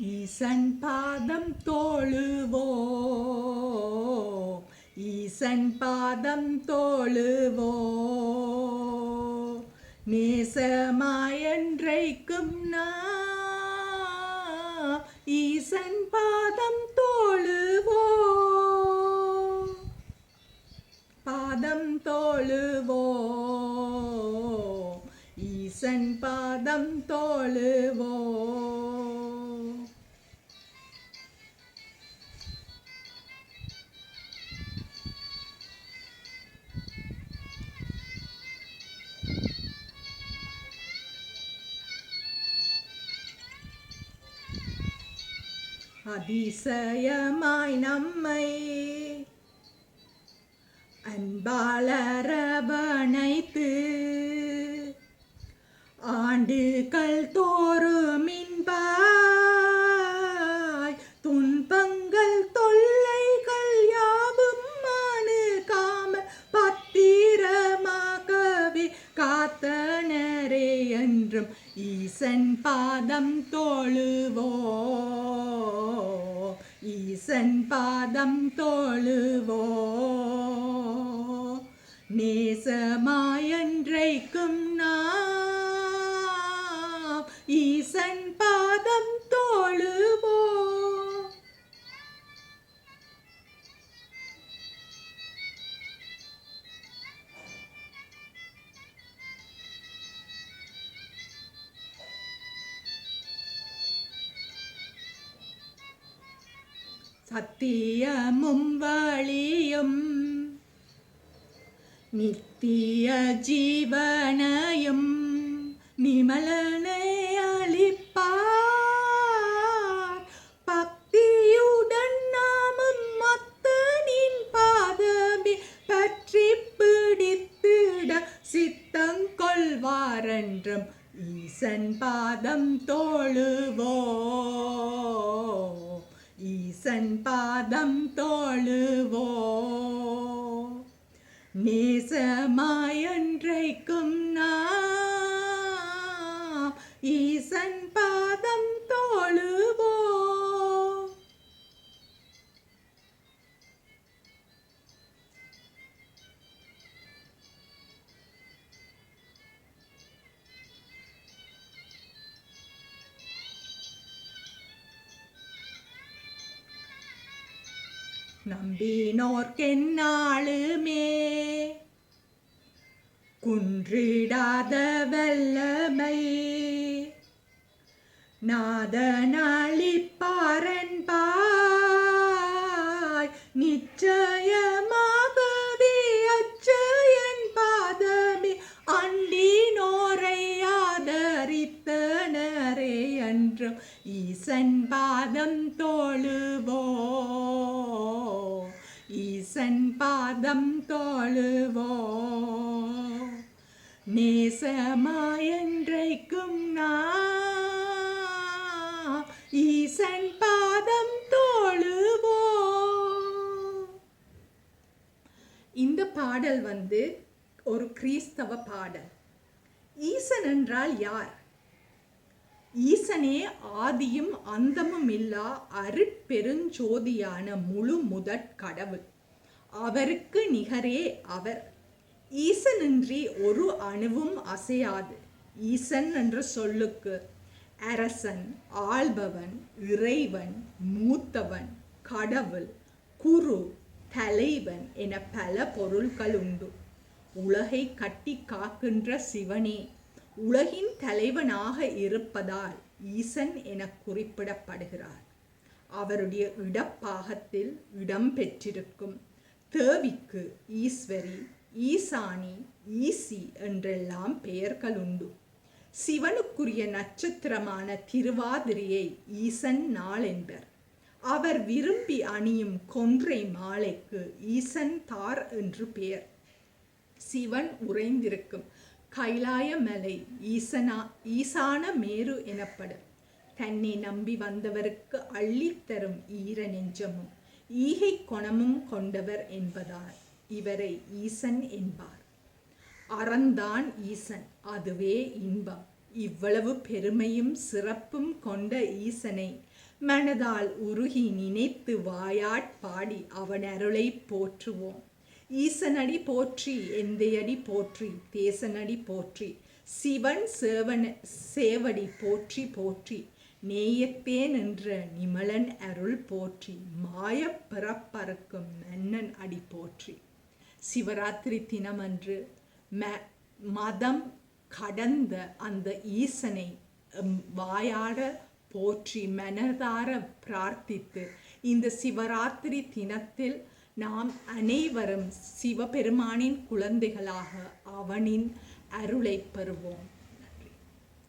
ஈசன் பாதம் தோழுவோம் ஈசன் பாதம் தோழுவோம் நேசமாயன்றைக்கும் நாம் ஈசன் பாதம் தோழுவோம் பாதம் தோழுவோம் ஈசன் பாதம் தோழுவோம் அதிசயமாய் நம்மை அன்பாளரவணைத்து ஆண்டுகள் தோறும் இன்பாய் துன்பங்கள் தொல்லைகள் யாவும் காம பத்திரமாகவே காத்தனரே என்றும் ஈசன் பாதம் தோழுவோ ஈசன் பாதம் தோழுவோ? நேசமாயன்றைக்கும் സത്യമും വാളിയും നിത്യ ജീവനയും നിമലന ஈசன் பாதம் தோழுவோ. நேசமாயன்றைக்கும் நம்பினோர்க்கென்னாளுமே. குன்றிடாத வல்லமை நாதனளிப்பாரன் பாய் நிச்சயமாகவே அச்சயன் பாதமே. அண்டினோரை ஆதரித்தனரே என்றும் ஈசன் பாதம் தோழுவோ நேசன் பாதம் தோழுவோ? நேசமாயன்றைக்கும் நான் ஈசன் பாதம் தோழுவோ? இந்த பாடல் வந்து ஒரு கிறிஸ்தவ பாடல். ஈசன் என்றால் யார்? ஈசனே ஆதியும் அந்தமும் இல்லா அருட்பெருஞ்சோதியான முழு முதற் கடவுள். அவருக்கு நிகரே அவர். ஈசனின்றி ஒரு அணுவும் அசையாது. ஈசன் என்ற சொல்லுக்கு. அரசன் ஆள்பவன் இறைவன் மூத்தவன் கடவுள் குரு தலைவன் என பல பொருள்கள் உண்டு. உலகை கட்டி காக்கின்ற சிவனே உலகின் தலைவனாக இருப்பதால் ஈசன் என குறிப்பிடப்படுகிறார். அவருடைய இடப்பாகத்தில் இடம் பெற்றிருக்கும். தேவிக்கு ஈஸ்வரி ஈசானி ஈசி என்றெல்லாம் பெயர்கள் உண்டு சிவனுக்குரிய நட்சத்திரமான திருவாதிரையை ஈசன் நாள் என்பர் அவர் விரும்பி அணியும் கொன்றை மாலைக்கு ஈசன் தார் என்று பெயர். சிவன் உறைந்திருக்கும் கைலாய மலை ஈசனா ஈசான மேரு எனப்படும். தன்னை நம்பி வந்தவருக்கு அள்ளித்தரும் ஈர நெஞ்சமும் ஈகை குணமும் கொண்டவர் என்பதால் இவரை ஈசன் என்பார். அறந்தான் ஈசன் அதுவே இன்பம். இவ்வளவு பெருமையும் சிறப்பும் கொண்ட ஈசனை மனதால் உருகி நினைத்து வாயாட் பாடி அவன் அருளை போற்றுவோம். ஈசனடி போற்றி எந்தையடி போற்றி தேசனடி போற்றி சிவன் சேவன சேவடி போற்றி போற்றி மேயப்பேன் என்ற நிமலன் அருள் போற்றி மாயப் பிறப்பறுக்கும் மன்னன் அடி போற்றி. சிவராத்திரி தினமன்று ம மதம் கடந்த அந்த ஈசனை வாயாட போற்றி மனதார பிரார்த்தித்து இந்த சிவராத்திரி தினத்தில் நாம் அனைவரும் சிவபெருமானின் குழந்தைகளாக அவனின் அருளை பெறுவோம்.